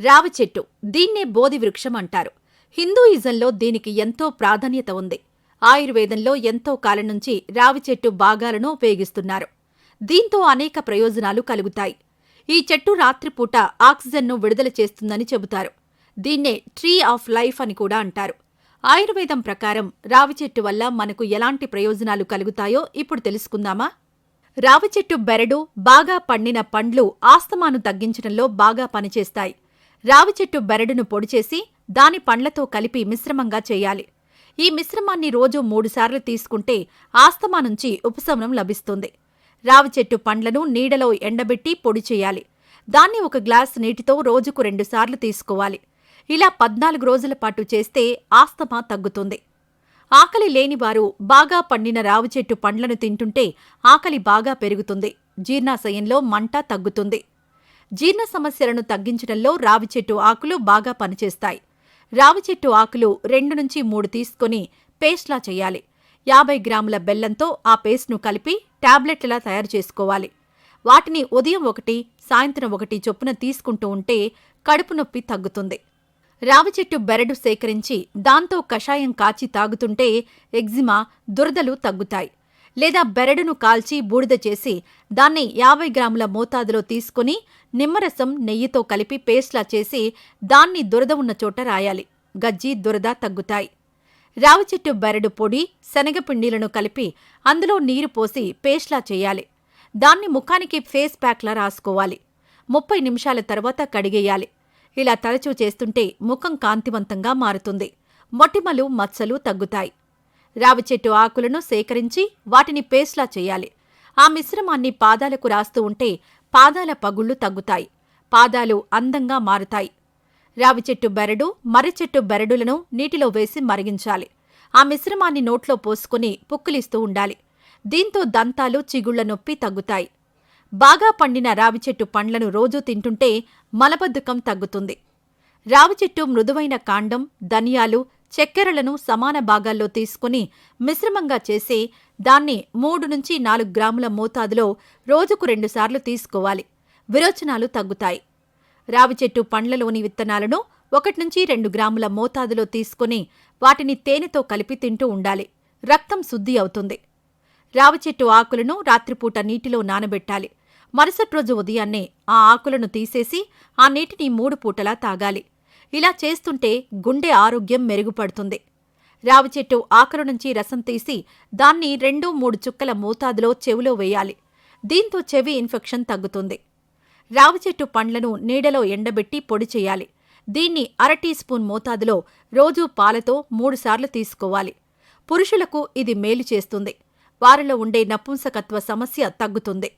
రావి చెట్టు. దీన్నే బోధి వృక్షం అంటారు. హిందూయిజంలో దీనికి ఎంతో ప్రాధాన్యత ఉంది. ఆయుర్వేదంలో ఎంతో కాలం నుంచి రావి చెట్టు భాగాలను ఉపయోగిస్తున్నారు. దీంతో అనేక ప్రయోజనాలు కలుగుతాయి. ఈ చెట్టు రాత్రిపూట ఆక్సిజన్ను విడుదల చేస్తుందని చెబుతారు. దీన్నే ట్రీ ఆఫ్ లైఫ్ అని కూడా అంటారు. ఆయుర్వేదం ప్రకారం రావి చెట్టు వల్ల మనకు ఎలాంటి ప్రయోజనాలు కలుగుతాయో ఇప్పుడు తెలుసుకుందామా? రావి చెట్టు బెరడు బాగా పండిన పండ్లు ఆస్తమాను తగ్గించడంలో బాగా పనిచేస్తాయి. రావి చెట్టు బెరడును పొడిచేసి దాని పండ్లతో కలిపి మిశ్రమంగా చేయాలి. ఈ మిశ్రమాన్ని రోజు మూడుసార్లు తీసుకుంటే ఆస్తమా నుంచి ఉపశమనం లభిస్తుంది. రావి చెట్టు పండ్లను నీడలో ఎండబెట్టి పొడి చేయాలి. దాన్ని ఒక గ్లాస్ నీటితో రోజుకు రెండుసార్లు తీసుకోవాలి. ఇలా పద్నాలుగు రోజుల పాటు చేస్తే ఆస్తమా తగ్గుతుంది. ఆకలి లేనివారు బాగా పండిన రావి చెట్టు పండ్లను తింటుంటే ఆకలి బాగా పెరుగుతుంది. జీర్ణాశయంలో మంట తగ్గుతుంది. జీర్ణ సమస్యలను తగ్గించడంలో రావి చెట్టు ఆకులు బాగా పనిచేస్తాయి. రావి చెట్టు ఆకులు రెండు నుంచి మూడు తీసుకొని పేస్ట్లా చేయాలి. యాభై గ్రాముల బెల్లంతో ఆ పేస్ట్ను కలిపి టాబ్లెట్లా తయారు చేసుకోవాలి. వాటిని ఉదయం ఒకటి సాయంత్రం ఒకటి చొప్పున తీసుకుంటూ ఉంటే కడుపు నొప్పి తగ్గుతుంది. రావి చెట్టు బెరడు సేకరించి దాంతో కషాయం కాచి తాగుతుంటే ఎగ్జిమా దురదలు తగ్గుతాయి. లేదా బెరడును కాల్చి బూడిద చేసి దాన్ని యాభై గ్రాముల మోతాదులో తీసుకుని నిమ్మరసం నెయ్యితో కలిపి పేస్ట్లా చేసి దాన్ని దురద ఉన్న చోట రాయాలి. గజ్జి దురద తగ్గుతాయి. రావి చెట్టు బెరడు పొడి శనగపిండిలను కలిపి అందులో నీరు పోసి పేస్ట్లా చేయాలి. దాన్ని ముఖానికి ఫేస్ ప్యాక్లా రాసుకోవాలి. ముప్పై నిమిషాల తర్వాత కడిగేయాలి. ఇలా తరచూ చేస్తుంటే ముఖం కాంతివంతంగా మారుతుంది. మొటిమలు మచ్చలు తగ్గుతాయి. రావి చెట్టు ఆకులను సేకరించి వాటిని పేస్ట్లా చేయాలి. ఆ మిశ్రమాన్ని పాదాలకు రాస్తూ ఉంటే పాదాల పగుళ్ళు తగ్గుతాయి. పాదాలు అందంగా మారుతాయి. రావి చెట్టు బెరడు మర్రి చెట్టు బెరడులను నీటిలో వేసి మరిగించాలి. ఆ మిశ్రమాన్ని నోట్లో పోసుకుని పుక్కిలిస్తూ ఉండాలి. దీంతో దంతాలు చిగుళ్ళ నొప్పి తగ్గుతాయి. బాగా పండిన రావి చెట్టు పండ్లను రోజూ తింటుంటే మలబద్ధకం తగ్గుతుంది. రావి చెట్టు మృదువైన కాండం ధనియాలు చక్కెరలను సమాన భాగాల్లో తీసుకుని మిశ్రమంగా చేసి దాన్ని మూడు నుంచి నాలుగు గ్రాముల మోతాదులో రోజుకు రెండుసార్లు తీసుకోవాలి. విరోచనాలు తగ్గుతాయి. రావి చెట్టు పండ్లలోని విత్తనాలను ఒకటి నుంచి రెండు గ్రాముల మోతాదులో తీసుకుని వాటిని తేనెతో కలిపి తింటూ ఉండాలి. రక్తం శుద్ధి అవుతుంది. రావి చెట్టు ఆకులను రాత్రిపూట నీటిలో నానబెట్టాలి. మరుసటి రోజు ఉదయాన్నే ఆ ఆకులను తీసేసి ఆ నీటిని మూడు పూటలా తాగాలి. ఇలా చేస్తుంటే గుండె ఆరోగ్యం మెరుగుపడుతుంది. రావి చెట్టు ఆకుల నుంచి రసం తీసి దాన్ని రెండు మూడు చుక్కల మోతాదులో చెవిలో వేయాలి. దీంతో చెవి ఇన్ఫెక్షన్ తగ్గుతుంది. రావి చెట్టు పండ్లను నీడలో ఎండబెట్టి పొడి చేయాలి. దీన్ని అర టీ స్పూన్ మోతాదులో రోజూ పాలతో మూడుసార్లు తీసుకోవాలి. పురుషులకు ఇది మేలు చేస్తుంది. వారిలో ఉండే నపుంసకత్వ సమస్య తగ్గుతుంది.